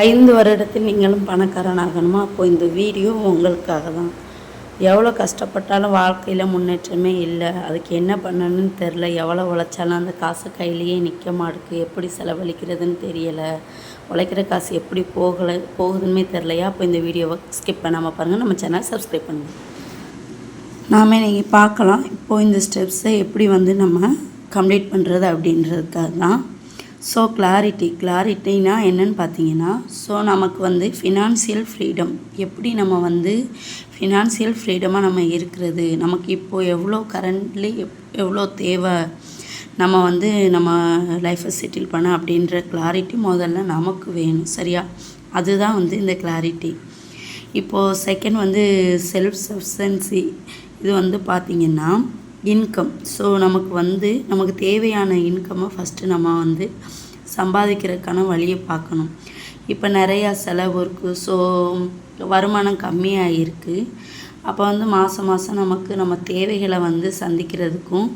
ஐந்து வருடத்தில் நீங்களும் பணக்காரனாகணுமா? அப்போ இந்த வீடியோ உங்களுக்காக தான் எவ்வளோ கஷ்டப்பட்டாலும் வாழ்க்கையில் முன்னேற்றமே இல்லை. அதுக்கு என்ன பண்ணணும்னு தெரில எவ்வளோ உழைச்சாலும் அந்த காசு கையிலேயே நிற்க மாட்டுக்கு. எப்படி செலவழிக்கிறதுன்னு தெரியலை. உழைக்கிற காசு எப்படி போகலை போகுதுன்னு தெரிலையா அப்போ இந்த வீடியோவை ஸ்கிப் பண்ணாமல் பாருங்கள் நம்ம சேனல் சப்ஸ்கிரைப் பண்ணுங்கள் நாமே நீங்கள் பார்க்கலாம். இப்போது இந்த ஸ்டெப்ஸை எப்படி வந்து நம்ம கம்ப்ளீட் பண்ணுறது அப்படின்றதுக்காக தான் ஸோ கிளாரிட்டி கிளாரிட்டினா என்னன்னு பார்த்தீங்கன்னா ஸோ நமக்கு வந்து ஃபினான்சியல் ஃப்ரீடம் எப்படி நம்ம வந்து ஃபினான்சியல் ஃப்ரீடமாக நம்ம இருக்கிறது? நமக்கு இப்போது எவ்வளோ கரண்ட்லி எவ்வளோ தேவை? நம்ம வந்து நம்ம லைஃப்பை செட்டில் பண்ண அப்படின்ற கிளாரிட்டி முதல்ல நமக்கு வேணும் சரியா? அதுதான் வந்து இந்த கிளாரிட்டி இப்போது செகண்ட் வந்து செல்ஃப் சப்ஸ்டன்சி இது வந்து பார்த்திங்கன்னா இன்கம் ஸோ நமக்கு வந்து நமக்கு தேவையான இன்கம்மை ஃபஸ்ட்டு நம்ம வந்து சம்பாதிக்கிறதுக்கான வழியை பார்க்கணும் இப்போ நிறையா செலவு இருக்குது ஸோ வருமானம் கம்மியாக இருக்குது அப்போ வந்து மாதம் மாதம் நமக்கு நம்ம தேவைகளை வந்து சந்திக்கிறதுக்கும்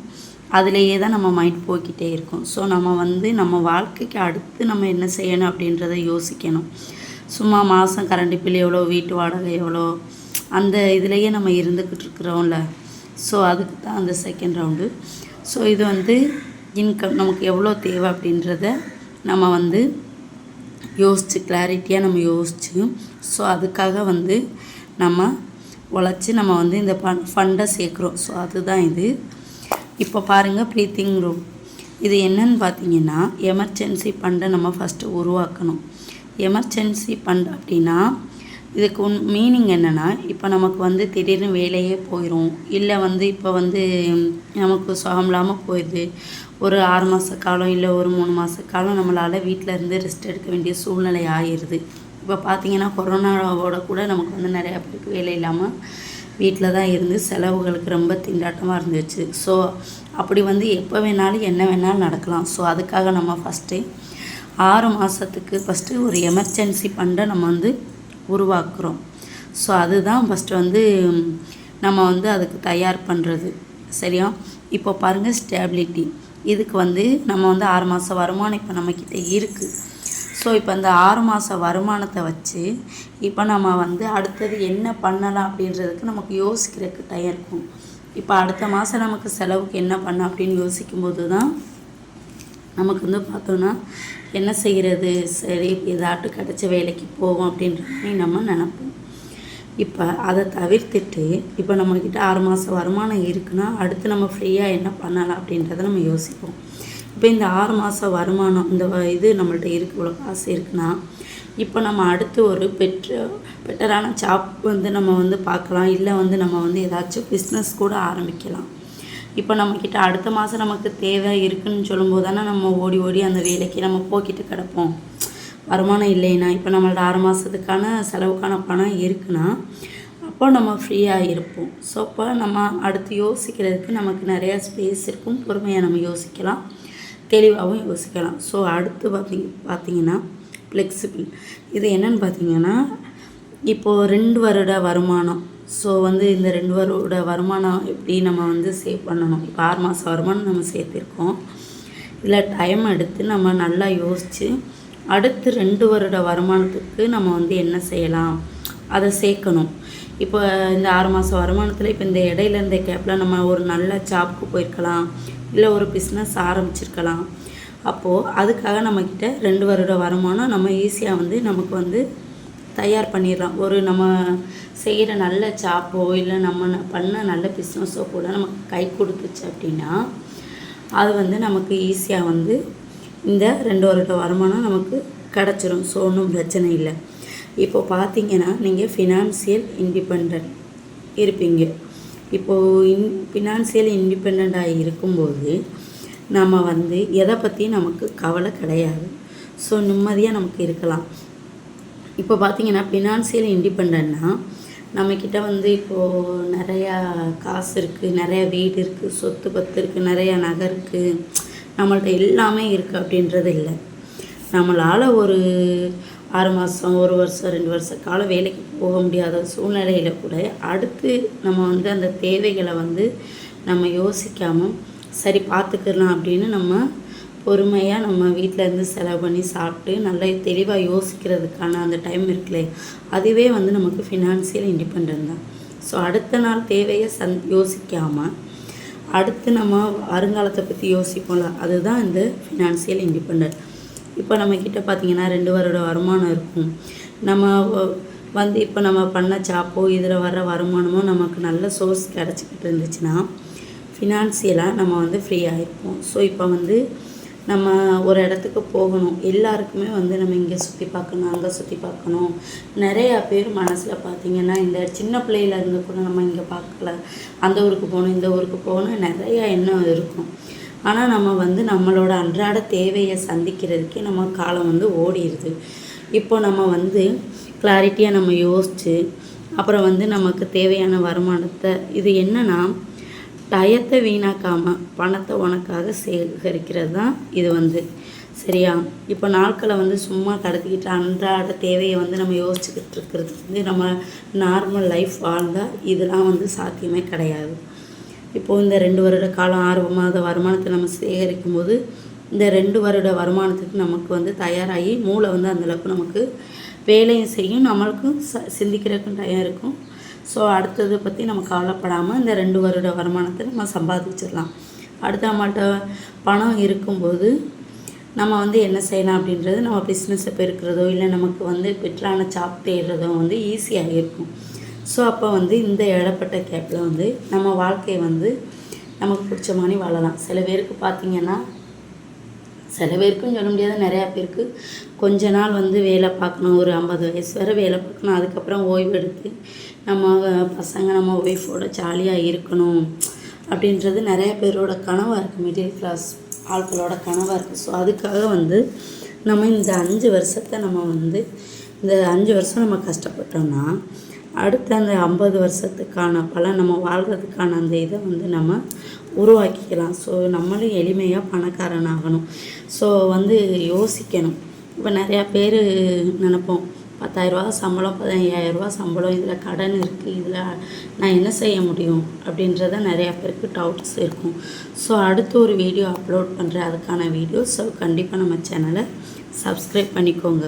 அதிலேயே தான் நம்ம மைண்ட் போய்கிட்டே இருக்கும். ஸோ நம்ம வந்து நம்ம வாழ்க்கைக்கு அடுத்து நம்ம என்ன செய்யணும் அப்படின்றத யோசிக்கணும். சும்மா மாதம் கரண்ட் பில் எவ்வளோ வீட்டு வாடகை எவ்வளோ அந்த இதுலேயே நம்ம இருந்துக்கிட்டு இருக்கிறோம்ல. ஸோ அதுக்கு தான் அந்த செகண்ட் ரவுண்டு ஸோ இது வந்து இன்கம் நமக்கு எவ்வளோ தேவை அப்படின்றத நம்ம வந்து யோசித்து கிளாரிட்டியாக நம்ம யோசித்து ஸோ அதுக்காக வந்து நம்ம உழைச்சி நம்ம வந்து இந்த பண் ஃபண்டை சேர்க்குறோம். ஸோ அதுதான் இது. இப்போ பாருங்கள் ப்ரீத்திங் ரூம் இது என்னன்னு பார்த்தீங்கன்னா எமர்ஜென்சி ஃபண்டை நம்ம ஃபஸ்ட்டு உருவாக்கணும். எமர்ஜென்சி ஃபண்ட் அப்படின்னா இதுக்கு உன் மீனிங் என்னென்னா இப்போ நமக்கு வந்து திடீர்னு வேலையே போயிடும் இல்லை வந்து இப்போ வந்து நமக்கு சுகம் இல்லாமல் போயிடுது. ஒரு ஆறு மாத காலம் இல்லை ஒரு மூணு மாத காலம் நம்மளால் வீட்டில் இருந்து ரெஸ்ட் எடுக்க வேண்டிய சூழ்நிலை ஆயிடுது இப்போ பார்த்தீங்கன்னா கொரோனாவோட கூட நமக்கு வந்து நிறையா பேருக்கு வேலை இல்லாமல் வீட்டில் தான் இருந்து செலவுகளுக்கு ரொம்ப திண்டாட்டமாக இருந்துச்சு. ஸோ அப்படி வந்து எப்போ வேணாலும் என்ன வேணாலும் நடக்கலாம். ஸோ அதுக்காக நம்ம ஃபஸ்ட்டு ஆறு மாதத்துக்கு ஃபஸ்ட்டு ஒரு எமர்ஜென்சி ஃபண்டை நம்ம வந்து உருவாக்குறோம். ஸோ அதுதான் ஃபஸ்ட்டு வந்து நம்ம வந்து அதுக்கு தயார் பண்ணுறது சரியா? இப்போ பாருங்கள் ஸ்டேபிலிட்டி இதுக்கு வந்து நம்ம வந்து ஆறு மாதம் வருமானம் இப்போ நம்மக்கிட்ட இருக்குது ஸோ இப்போ அந்த ஆறு மாத வருமானத்தை வச்சு இப்போ நம்ம வந்து அடுத்தது என்ன பண்ணலாம் அப்படின்றதுக்கு நமக்கு யோசிக்கிறதுக்கு தயாரிக்கும் இருக்கும். இப்போ அடுத்த மாதம் நமக்கு செலவுக்கு என்ன பண்ண அப்படின்னு யோசிக்கும்போது தான் நமக்கு வந்து பார்த்தோன்னா என்ன செய்கிறது சரி ஏதாட்டு கிடச்ச வேலைக்கு போவோம் அப்படின்ற மாதிரி நம்ம நினப்போம். இப்போ அதை தவிர்த்துட்டு இப்போ நம்மக்கிட்ட ஆறு மாதம் வருமானம் இருக்குன்னா அடுத்து நம்ம ஃப்ரீயாக என்ன பண்ணலாம் அப்படின்றத நம்ம யோசிப்போம். இப்போ இந்த ஆறு மாதம் வருமானம் இந்த இது நம்மள்ட்ட இருக்கு இவ்வளோ காசு இருக்குன்னா இப்போ நம்ம அடுத்து ஒரு பெற்ற பெட்டரான ஜாப் வந்து நம்ம வந்து பார்க்கலாம். இல்லை வந்து நம்ம வந்து ஏதாச்சும் பிஸ்னஸ் கூட ஆரம்பிக்கலாம். இப்போ நம்மக்கிட்ட அடுத்த மாதம் நமக்கு தேவை இருக்குன்னு சொல்லும்போது தானே நம்ம ஓடி ஓடி அந்த வேலைக்கு நம்ம போக்கிட்டு கிடப்போம். வருமானம் இல்லைன்னா இப்போ நம்மளோட ஆறு மாதத்துக்கான செலவுக்கான பணம் இருக்குன்னா அப்போ நம்ம ஃப்ரீயாக இருப்போம். ஸோ அப்போ நம்ம அடுத்து யோசிக்கிறதுக்கு நமக்கு நிறையா ஸ்பேஸ் இருக்கும். பொறுமையாக நம்ம யோசிக்கலாம். தெளிவாகவும் யோசிக்கலாம். ஸோ அடுத்து பார்த்திங்க பார்த்தீங்கன்னா ஃப்ளெக்சிபிள் இது என்னென்னு பார்த்தீங்கன்னா இப்போது ரெண்டு வருட வருமானம். ஸோ வந்து இந்த ரெண்டு வருட வருமானம் எப்படி நம்ம வந்து சேவ் பண்ணணும்? இப்போ ஆறு மாதம் வருமானம் நம்ம சேர்த்துருக்கோம். இதில் டைம் எடுத்து நம்ம நல்லா யோசித்து அடுத்து ரெண்டு வருட வருமானத்துக்கு நம்ம வந்து என்ன செய்யலாம்? அதை சேர்க்கணும். இப்போ இந்த ஆறு மாதம் வருமானத்தில் இப்போ இந்த இடையில இந்த கேப்பில் நம்ம ஒரு நல்ல ஜாப்க்கு போயிருக்கலாம். இல்லை ஒரு பிஸ்னஸ் ஆரம்பிச்சிருக்கலாம். அப்போது அதுக்காக நம்மக்கிட்ட ரெண்டு வருட வருமானம் நம்ம ஈஸியாக வந்து நமக்கு வந்து தயார் பண்ணிடலாம் ஒரு நம்ம செய்கிற நல்ல சாப்போ இல்லை நம்ம பண்ண நல்ல பிஸ்னஸோ கூட நமக்கு கை கொடுத்துச்சு அப்படின்னா அது வந்து நமக்கு ஈஸியாக வந்து இந்த ரெண்டு வருட வருமானம் நமக்கு கிடச்சிரும். ஸோ ஒன்றும் பிரச்சனை இல்லை. இப்போ பார்த்தீங்கன்னா நீங்கள் ஃபினான்சியல் இண்டிபெண்ட் இருப்பீங்க. இப்போது இன் ஃபினான்சியல் இண்டிபெண்ட்டாக இருக்கும்போது நம்ம வந்து எதை பற்றியும் நமக்கு கவலை கிடையாது. ஸோ நிம்மதியாக நமக்கு இருக்கலாம். இப்போ பார்த்தீங்கன்னா ஃபினான்சியல் இண்டிபெண்ட்னா நம்மக்கிட்ட வந்து இப்போது நிறையா காசு இருக்குது நிறையா வீடு இருக்குது சொத்து பத்து இருக்குது நிறையா நகை இருக்குது நம்மள்ட்ட எல்லாமே இருக்குது அப்படின்றது இல்லை. நம்மளால் ஒரு ஆறு மாதம் ஒரு வருஷம் ரெண்டு வருஷ காலம் வேலைக்கு போக முடியாத சூழ்நிலையில் கூட அடுத்து நம்ம வந்து அந்த தேவைகளை வந்து நம்ம யோசிக்காமல் சரி பார்த்துக்கலாம் அப்படின்னு நம்ம பொறுமையாக நம்ம வீட்டிலேருந்து செலவு பண்ணி சாப்பிட்டு நல்லா தெளிவாக யோசிக்கிறதுக்கான அந்த டைம் இருக்குல்லே அதுவே வந்து நமக்கு ஃபினான்சியல் இண்டிபெண்ட் தான். ஸோ அடுத்த நாள் தேவையை சந் யோசிக்காமல் அடுத்து நம்ம வருங்காலத்தை பற்றி யோசிப்போம்ல அதுதான் இந்த ஃபினான்சியல் இண்டிபெண்ட் இப்போ நம்மக்கிட்ட பார்த்தீங்கன்னா ரெண்டு வருட வருமானம் இருக்கும். நம்ம வந்து இப்போ நம்ம பண்ண ஜாப்போ இதில் வர்ற வருமானமோ நமக்கு நல்ல சோர்ஸ் கிடச்சிக்கிட்டு இருந்துச்சுன்னா ஃபினான்சியலாக நம்ம வந்து ஃப்ரீ ஆகிருப்போம் ஸோ இப்போ வந்து நம்ம ஒரு இடத்துக்கு போகணும். எல்லாருக்குமே வந்து நம்ம இங்கே சுற்றி பார்க்கணும் அங்கே சுற்றி பார்க்கணும். நிறையா பேர் மனசில் பார்த்தீங்கன்னா இந்த சின்ன பிள்ளையில இருந்து கூட நம்ம இங்கே பார்க்கல. அந்த ஊருக்கு போகணும் இந்த ஊருக்கு போகணும் நிறையா எண்ணம் இருக்கும். ஆனால் நம்ம வந்து நம்மளோட அன்றாட தேவையை சந்திக்கிறதுக்கே நம்ம காலம் வந்து ஓடிடுது. இப்போ நம்ம வந்து கிளாரிட்டியாக நம்ம யோசித்து அப்புறம் வந்து நமக்கு தேவையான வருமானத்தை இது என்னன்னா டயத்தை வீணாக்காமல் பணத்தை உனக்காக சேகரிக்கிறது தான் இது வந்து. சரியா? இப்போ நாட்களை வந்து சும்மா கடத்திக்கிட்டு அன்றாட தேவையை வந்து நம்ம யோசிச்சுக்கிட்டு இருக்கிறது வந்து நம்ம நார்மல் லைஃப் வாழ்ந்தால் இதெல்லாம் வந்து சாத்தியமே கிடையாது. இப்போது இந்த ரெண்டு வருட காலம் ஆறு மாத வருமானத்தை நம்ம சேகரிக்கும் போது இந்த ரெண்டு வருட வருமானத்துக்கு நமக்கு வந்து தயாராகி மூளை வந்து அந்தளவுக்கு நமக்கு வேலையும் செய்யும் நம்மளுக்கும் ச சிந்திக்கிறதுக்கும் டயம் இருக்கும். ஸோ அடுத்ததை பற்றி நம்ம கவலைப்படாமல் இந்த ரெண்டு வருட வருமானத்தை நம்ம சம்பாதிச்சிடலாம். அடுத்த நம்மள்ட்ட பணம் இருக்கும்போது நம்ம வந்து என்ன செய்யலாம் அப்படின்றது நம்ம பிஸ்னஸை பெருக்கிறதோ இல்லை நமக்கு வந்து பெட்டரான சாப் தேடுறதோ வந்து ஈஸியாக இருக்கும். ஸோ அப்போ வந்து இந்த இடப்பட்ட கேப்பில் வந்து நம்ம வாழ்க்கையை வந்து நமக்கு பிடிச்ச மாதிரி வாழலாம். சில பேருக்கு பார்த்திங்கன்னா சில பேருக்குன்னு சொல்ல முடியாது நிறையா பேருக்கு. கொஞ்ச நாள் வந்து வேலை பார்க்கணும் ஒரு ஐம்பது வயசு வரை வேலை பார்க்கணும். அதுக்கப்புறம் ஓய்வு எடுத்து நம்ம பசங்க நம்ம ஒய்ஃபோட ஜாலியாக இருக்கணும் அப்படின்றது நிறைய பேரோட கனவாக இருக்குது மிடில் கிளாஸ் ஆட்களோட கனவாக இருக்குது ஸோ அதுக்காக வந்து நம்ம இந்த அஞ்சு வருஷத்தை நம்ம வந்து இந்த அஞ்சு வருஷம் நம்ம கஷ்டப்பட்டோம்னா அடுத்த அந்த ஐம்பது வருஷத்துக்கான பலன் நம்ம வாழ்கிறதுக்கான அந்த இதை வந்து நம்ம உருவாக்கிக்கலாம். ஸோ நம்மளும் எளிமையாக பணக்காரன் ஆகணும் ஸோ வந்து யோசிக்கணும். இப்போ நிறையா பேர் நினைப்போம் பத்தாயிரரூபா சம்பளம் பதினையாயிரரூபா சம்பளம் இதில் கடன் இருக்குது இதில் நான் என்ன செய்ய முடியும்? அப்படின்றத நிறையா பேருக்கு டவுட்ஸ் இருக்கும். ஸோ அடுத்து ஒரு வீடியோ அப்லோட் பண்ணுறேன் அதுக்கான வீடியோ ஸோ கண்டிப்பாக நம்ம சேனலை சப்ஸ்கிரைப் பண்ணிக்கோங்க.